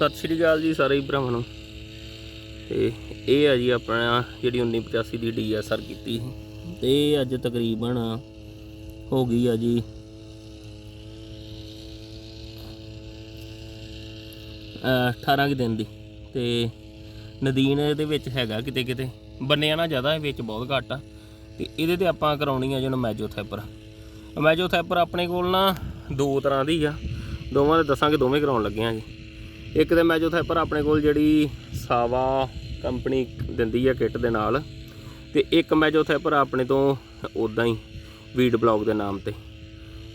ਸਤਿ ਸ਼੍ਰੀ ਅਕਾਲ ਜੀ ਸਾਰੇ ਭਰਾਵਾਂ ਨੂੰ। ਤੇ ਇਹ ਆ ਜੀ ਆਪਣਾ ਜਿਹੜੀ 1985 ਦੀ ਡੀਐਸਆਰ ਕੀਤੀ ਸੀ। ਤੇ ਇਹ ਅੱਜ ਤਕਰੀਬਨ ਹੋ ਗਈ ਆ ਜੀ। ਅਹ 18 ਕੁ ਦਿਨ ਦੀ। ਤੇ ਨਦੀਨ ਇਹਦੇ ਵਿੱਚ ਹੈਗਾ ਕਿਤੇ ਕਿਤੇ। ਬੰਨਿਆ ਨਾ ਜ਼ਿਆਦਾ ਇਹ ਵਿੱਚ ਬਹੁਤ ਘੱਟ ਆ। ਤੇ ਇਹਦੇ ਤੇ ਆਪਾਂ ਕਰਾਉਣੀ ਆ ਜਿਹਨੂੰ ਮੈਜੋਥੈਪਰ। ਮੈਜੋਥੈਪਰ ਆਪਣੇ ਕੋਲ ਨਾ ਦੋ ਤਰ੍ਹਾਂ ਦੀ ਆ। ਦੋਵਾਂ ਦੇ ਦੱਸਾਂਗੇ ਦੋਵੇਂ ਕਰਾਉਣ ਲੱਗੇ ਆ ਜੀ। ਇੱਕ ਤੇ ਮੈਜੋਥੈਪਰ ਆਪਣੇ ਕੋਲ ਜਿਹੜੀ ਸਾਵਾ ਕੰਪਨੀ ਦਿੰਦੀ ਆ ਕਿੱਟ ਦੇ ਨਾਲ ਤੇ ਇੱਕ ਮੈਜੋਥੈਪਰ ਆਪਣੇ ਤੋਂ ਉਦਾਂ ਹੀ ਵੀਡ ਬਲੌਗ ਦੇ ਨਾਮ ਤੇ।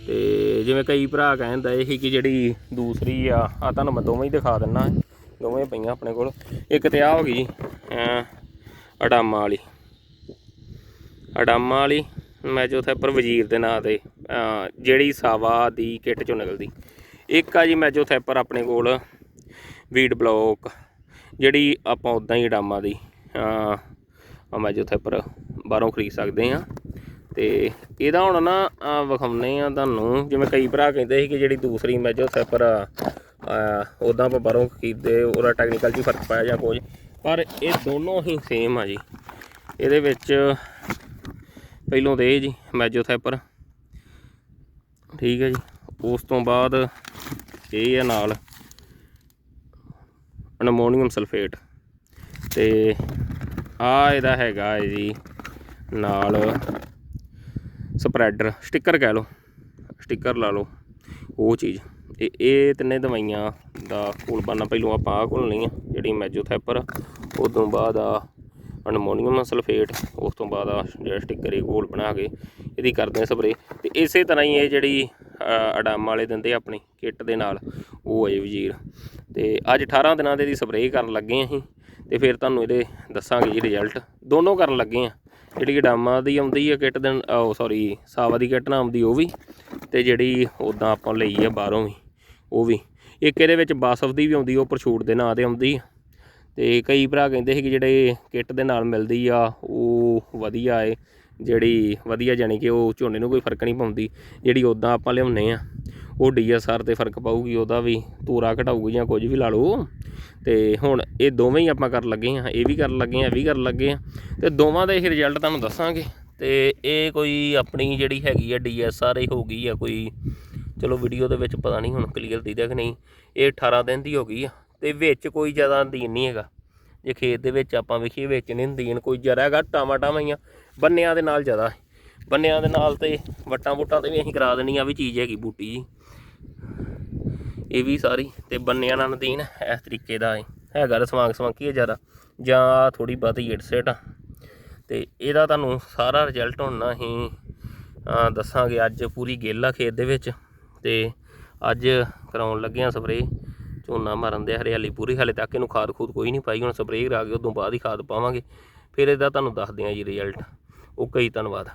ਤੇ ਜਿਵੇਂ ਕਈ ਭਰਾ ਕਹਿੰਦਾ ਇਹ ਕਿ ਜਿਹੜੀ ਦੂਸਰੀ ਆ ਆ ਤੁਹਾਨੂੰ ਮੈਂ ਦੋਵੇਂ ਹੀ ਦਿਖਾ ਦਿੰਨਾ ਦੋਵੇਂ ਪਈਆਂ ਆਪਣੇ ਕੋਲ। ਇੱਕ ਤੇ ਆ ਹੋ ਗਈ ਅਹ, ਅਡਾਮਾ ਵਾਲੀ। ਅਡਾਮਾ ਵਾਲੀ ਮੈਜੋਥੈਪਰ ਵਜ਼ੀਰ ਦੇ ਨਾਂ ਤੇ ਜਿਹੜੀ ਸਾਵਾ ਦੀ ਕਿੱਟ ਚੋਂ ਨਿਕਲਦੀ। ਇੱਕ ਆ ਜੀ ਮੈਜੋਥੈਪਰ ਆਪਣੇ ਕੋਲ ਵੀਡ ਬਲੌਕ ਜਿਹੜੀ ਆਪਾਂ ਉਦਾਂ ਹੀ ਅਡਾਮਾ ਦੀ ਅਹ, ਬਾਹਰੋਂ ਖਰੀਦ ਸਕਦੇ ਆ ਤੇ ਇਹਦਾ ਹੁਣ ਨਾ ਅਹ, ਵਿਖਾਉਂਦੇ ਆ ਤੁਹਾਨੂੰ ਜਿਵੇਂ ਕਈ ਭਰਾ ਕਹਿੰਦੇ ਸੀ ਕਿ ਜਿਹੜੀ ਦੂਸਰੀ ਮੈਜੋਥੈਪਰ ਉਦਾਂ ਆਪਾਂ ਬਾਹਰੋਂ ਖਰੀਦਦੇ ਉਹਦਾ ਟੈਕਨੀਕਲ 'ਚ ਫ਼ਰਕ ਪਾਇਆ ਜਾਂ ਕੁਝ। ਪਰ ਇਹ ਦੋਨੋਂ ਹੀ ਸੇਮ ਆ ਜੀ। ਇਹਦੇ ਵਿੱਚ ਪਹਿਲੋਂ ਤੇ ਇਹ ਜੀ ਮੈਜੋਥੈਪਰ ਠੀਕ ਹੈ ਜੀ। ਉਸ ਤੋਂ ਬਾਅਦ ਇਹ ਆ ਨਾਲ। Ammonium sulphate. ਤੇ ਆ ਇਹਦਾ ਹੈਗਾ ਹੈ ਜੀ ਨਾਲ ਸਪਰੈਡਰ ਸਟicker ਕਹਿ ਲਓ। ਸਟicker ਲਾ ਲਓ, ਉਹ ਚੀਜ਼। ਇਹ ਇਹ ਤਿੰਨੇ ਦਵਾਈਆਂ ਦਾ ਕੋਲ ਬੰਨਾ ਪਹਿਲੋਂ ਆਪਾਂ ਆਹ ਘੋਲਣੀ ਆ ਜਿਹੜੀ ਮੈਜੋਥੈਪਰ ਉਸ ਤੋਂ ਬਾਅਦ ਆ ਅਨਮੋਨੀਅਮ ਸਲਫੇਟ, ਉਸ ਤੋਂ ਬਾਅਦ ਆ ਜਿਹੜਾ ਸਟicker ਇਹ ਗੋਲ ਬਣਾ ਕੇ ਇਹਦੀ ਕਰਦੇ ਆ ਸਪਰੇ ਤੇ ਇਸੇ ਤਰ੍ਹਾਂ ਹੀ ਇਹ ਜਿਹੜੀ ਅਡਾਮ ਵਾਲੇ ਦਿੰਦੇ ਆਪਣੀ। ਕਿੱਟ ਦੇ ਨਾਲ ਉਹ ਹੈ ਜੀ ਵਜ਼ੀਰ। ਤੇ ਅੱਜ 18 ਦਿਨਾਂ ਦੇ ਇਹਦੀ ਸਪਰੇਅ ਕਰਨ ਲੱਗੇ ਆ ਅਸੀਂ ਤੇ ਫਿਰ ਤੁਹਾਨੂੰ ਇਹਦੇ ਦੱਸਾਂਗੇ ਜੀ ਰਿਜ਼ਲਟ ਦੋਨੋਂ ਕਰਨ ਲੱਗੇ ਆ। ਜਿਹੜੀ ਅਡਾਮਾ ਦੀ ਆਉਂਦੀ ਆ ਕਿੱਟ ਦਿਨ ਉਹ ਸੌਰੀ ਸਾਵਾ ਦੀ ਕਿੱਟ ਨਾਲ ਆਉਂਦੀ ਉਹ ਵੀ। ਤੇ ਜਿਹੜੀ ਉਦਾਂ ਆਪਾਂ ਲਈ ਆ ਬਾਹਰੋਂ ਵੀ, ਉਹ ਵੀ। ਇੱਕ ਇਹਦੇ ਵਿੱਚ ਬਾਸਫ ਦੀ ਵੀ ਆਉਂਦੀ, ਉਹ ਪ੍ਰਸ਼ੂਟ ਦੇ ਨਾਂ ਤੇ ਆਉਂਦੀ ਆ। ਤੇ ਕਈ ਭਰਾ ਕਹਿੰਦੇ ਸੀ ਕਿ ਜਿਹੜੇ ਕਿੱਟ ਦੇ ਨਾਲ ਮਿਲਦੀ ਆ, ਉਹ ਵਧੀਆ ਏ। ਜਿਹੜੀ ਵਧੀਆ ਜਾਨੀ ਕਿ ਉਹ ਝੋਨੇ ਨੂੰ ਕੋਈ ਫ਼ਰਕ ਨਹੀਂ ਪਾਉਂਦੀ, ਜਿਹੜੀ ਉਦਾਂ ਆਪਾਂ ਲਿਆਉਂਦੇ ਆ। ਉਹ ਡੀਐਸਆਰ ਤੇ ਫ਼ਰਕ ਪਾਊਗੀ, ਉਹਦਾ ਵੀ ਤੂਰਾ ਘਟਾਊਗੀ ਜਾਂ ਕੁਝ ਵੀ ਲਾ ਲਓ ਤੇ ਹੁਣ ਇਹ ਦੋਵੇਂ ਹੀ ਆਪਾਂ ਕਰਨ ਲੱਗੇ ਆ ਇਹ ਵੀ ਕਰਨ ਲੱਗੇ ਆ ਇਹ ਵੀ ਕਰਨ ਲੱਗੇ ਆ ਤੇ ਦੋਵਾਂ ਦਾ ਇਹ ਰਿਜ਼ਲਟ ਤੁਹਾਨੂੰ ਦੱਸਾਂਗੇ। ਤੇ ਇਹ ਕੋਈ ਆਪਣੀ ਜਿਹੜੀ ਹੈਗੀ ਆ ਡੀਐਸਆਰ, ਇਹ ਹੋ ਗਈ ਆ ਕੋਈ, ਚਲੋ ਵੀਡੀਓ ਦੇ ਵਿੱਚ ਪਤਾ ਨਹੀਂ ਹੁਣ ਕਲੀਅਰ ਦਿਖਦਾ ਕਿ ਨਹੀਂ। ਇਹ 18 ਦਿਨ ਦੀ ਹੋ ਗਈ ਆ, ਤੇ ਵਿੱਚ ਕੋਈ ਜ਼ਿਆਦਾ ਦੀਨ ਨਹੀਂ ਹੈਗਾ। ਜੇ ਖੇਤ ਦੇ ਵਿੱਚ ਆਪਾਂ ਵੇਖੀਏ, ਵਿੱਚ ਨਹੀਂ ਦੀਨ, ਕੋਈ ਜ਼ਰਾ ਹੈਗਾ, ਟਾਵਾਂ ਟਾਵਾਂ ਬੰਨਿਆਂ ਦੇ ਨਾਲ ਜ਼ਿਆਦਾ। ਬੰਨਿਆਂ ਦੇ ਨਾਲ ਤੇ ਵਟਾਂ ਵੁੱਟਾਂ ਤੇ ਵੀ ਅਸੀਂ ਕਰਾ ਦੇਣੀ ਆ ਵੀ ਚੀਜ਼ ਹੈਗੀ ਬੂਟੀ ਜੀ। ਇਹ ਵੀ ਸਾਰੀ ਤੇ ਬੰਨਿਆਂ ਨਾਲ ਨਦੀਨ ਇਸ ਤਰੀਕੇ ਦਾ ਹੈ ਹੈਗਾ ਰਸਵਾਂਗ ਸਵਾਂਕੀ ਹੈ ਜ਼ਿਆਦਾ ਜਾਂ ਥੋੜੀ ਬਹੁਤੀ ਏਡਸੇਟ ਆ। ਤੇ ਇਹਦਾ ਤੁਹਾਨੂੰ ਸਾਰਾ ਰਿਜ਼ਲਟ ਹੁਣ ਅਸੀਂ ਅਹ, ਦੱਸਾਂਗੇ ਅੱਜ ਪੂਰੀ ਗੇਲਾ ਖੇਤ ਦੇ ਵਿੱਚ। ਤੇ ਅੱਜ ਕਰਾਉਣ ਲੱਗੇ ਆ ਸਪਰੇ ਝੋਨਾ ਮਾਰਨ ਦੇ ਹਰਿਆਲੀ ਪੂਰੀ ਹਾਲੇ ਤੱਕ ਇਹਨੂੰ ਖਾਦ ਖੂਦ ਕੋਈ ਨਹੀਂ ਪਾਈ ਹੁਣ ਸਪਰੇ ਕਰਾ ਕੇ ਉਦੋਂ ਬਾਅਦ ਹੀ ਖਾਦ ਪਾਵਾਂਗੇ। ਫਿਰ ਇਹਦਾ ਤੁਹਾਨੂੰ ਦੱਸਦੇ ਆ ਜੀ ਰਿਜ਼ਲਟ ਓਕੇ ਜੀ ਧੰਨਵਾਦ।